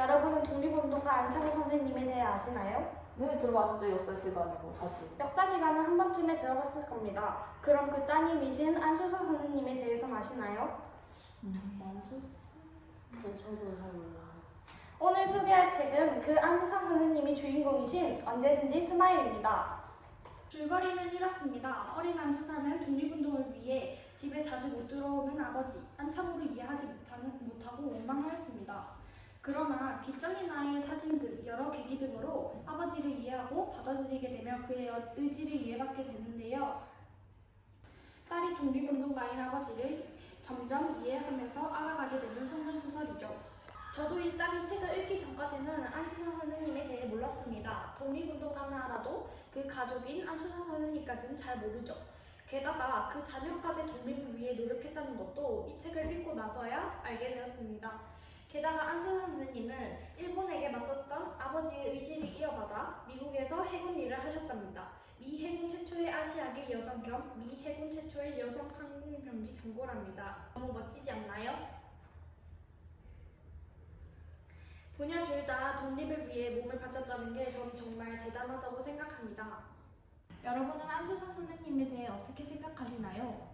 여러분은 독립운동가 안창호 선생님에 대해 아시나요? 네, 들어봤죠. 역사 시간에 뭐 자주. 역사 시간은 한 번쯤에 들어봤을 겁니다. 그럼 그 따님이신 안수선 선생님에 대해서는 아시나요? 음, 만수? 네, 저도 잘 몰라요. 오늘 소개할 책은 그 안수선 선생님이 주인공이신 언제든지 스마일입니다. 줄거리는 이렇습니다. 어린 안수사는 독립운동을 위해 집에 자주 못 들어오는 아버지 안창호를 이해하지 못하는, 못하고 원망하였습니다. 그러나 빗장이 나의 사진 등 여러 계기 등으로 아버지를 이해하고 받아들이게 되며 그의 의지를 이해받게 되는데요. 딸이 독립운동가인 아버지를 점점 이해하면서 알아가게 되는 성경소설이죠. 저도 일단 이 책을 읽기 전까지는 안수선 선생님에 대해 몰랐습니다. 독립운동가는 알아도 그 가족인 안수선 선생님까지는 잘 모르죠. 게다가 그 자녀까지 독립을 위해 노력했다는 것도 이 책을 읽고 나서야 알게 되었습니다. 게다가 안수선 선생님은 일본에게 맞섰던 아버지의 의지를 이어받아 미국에서 해군 일을 하셨답니다. 미 해군 최초의 아시아계 여성 겸 미 해군 최초의 여성 항공 병기 장고랍니다. 너무 멋지지 않나요? 분야 둘 다 독립을 위해 몸을 바쳤다는 게 저는 정말 대단하다고 생각합니다. 여러분은 안수선 선생님에 대해 어떻게 생각하시나요?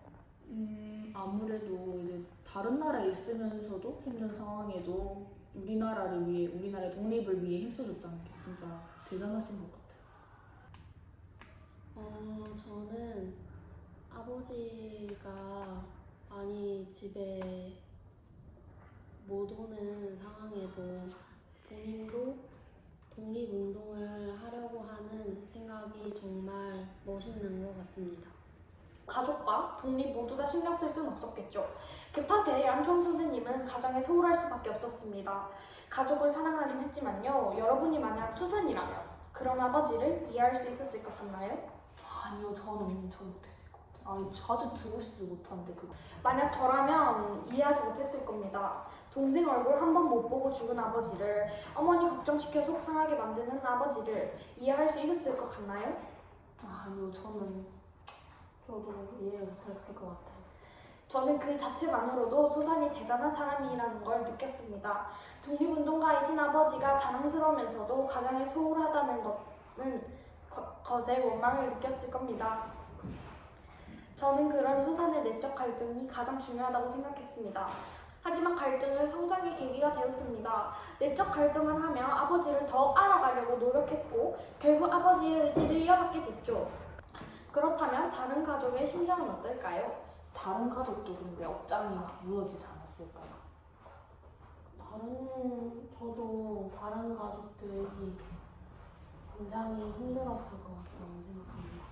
음, 아무래도 다른 나라에 있으면서도 힘든 상황에도 우리나라를 위해, 우리나라의 독립을 위해 힘써줬다는 게 진짜 대단하신 것 같아요. 어, 저는 아버지가 많이 집에 못 오는 상황에도 본인도 독립운동을 하려고 하는 생각이 정말 멋있는 것 같습니다. 가족과 독립 모두 다 신경 쓸 수는 없었겠죠. 그 탓에 안종 선생님은 가장에 소홀할 수밖에 없었습니다. 가족을 사랑하긴 했지만요. 여러분이 만약 수산이라면 그런 아버지를 이해할 수 있었을 것 같나요? 아니요, 저는 저 못했을 것 같아요. 아니, 자주 들으시지 못하는데 그거. 만약 저라면 이해하지 못했을 겁니다. 동생 얼굴 한 번 못 보고 죽은 아버지를 어머니 걱정시켜 속상하게 만드는 아버지를 이해할 수 있었을 것 같나요? 아니요, 저는 저도 이해 못했을 것 같아요. 저는 그 자체만으로도 소산이 대단한 사람이라는 걸 느꼈습니다. 독립운동가이신 아버지가 자랑스러우면서도 가장에 소홀하다는 것은 거- 것에 원망을 느꼈을 겁니다. 저는 그런 수산의 내적 갈등이 가장 중요하다고 생각했습니다. 하지만 갈등은 성장의 계기가 되었습니다. 내적 갈등을 하며 아버지를 더 알아가려고 노력했고 결국 아버지의 의지를 이어받게 됐죠. 그렇다면 다른 가족의 심정은 어떨까요? 다른 가족도 근데 업장이 막 무너지지 않았을까요? 다른, 저도 다른 가족들이 굉장히 힘들었을 것 같다고 생각합니다.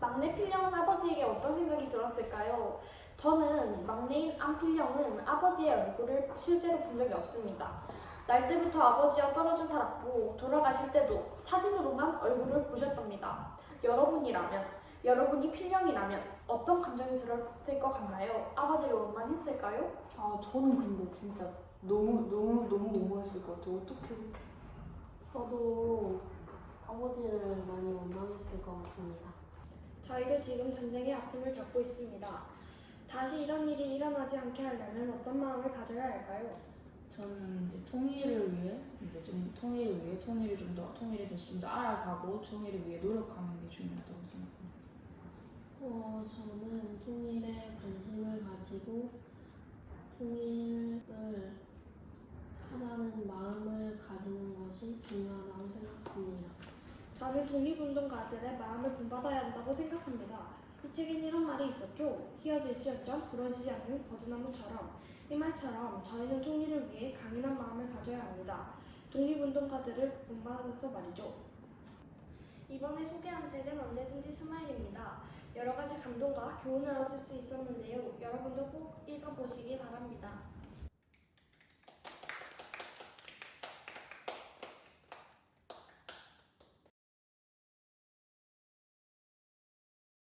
막내 필령은 아버지에게 어떤 생각이 들었을까요? 저는 막내인 안필령은 아버지의 얼굴을 실제로 본 적이 없습니다. 날 때부터 아버지와 떨어져 살았고 돌아가실 때도 사진으로만 얼굴을 보셨답니다. 여러분이라면, 여러분이 필령이라면 어떤 감정이 들었을 것 같나요? 아버지를 원망했을까요? 아, 저는 근데 진짜 너무, 너무, 너무 너무했을 것 같아요. 어떻게. 저도 아버지를 많이 원망했을 것 같습니다. 저희도 지금 전쟁의 아픔을 겪고 있습니다. 다시 이런 일이 일어나지 않게 하려면 어떤 마음을 가져야 할까요? 저는 이제 통일을 위해 이제 좀 통일을 위해 통일을 좀 더 통일에 대해서 좀 더 알아가고 통일을 위해 노력하는 게 중요하다고 생각합니다. 어, 저는 통일에 관심을 가지고 통일을 하자는 마음을 가지는 것이 중요하다고 생각합니다. 저는 독립운동가들의 마음을 본받아야 한다고 생각합니다. 이 책엔 이런 말이 있었죠. 휘어질지언정 부러지지 않는 버드나무처럼 이 말처럼 저희는 통일을 위해 강인한 마음을 가져야 합니다. 독립운동가들을 본받아서 말이죠. 이번에 소개한 책은 언제든지 스마일입니다. 여러 가지 감동과 교훈을 얻을 수 있었는데요. 여러분도 꼭 읽어보시기 바랍니다.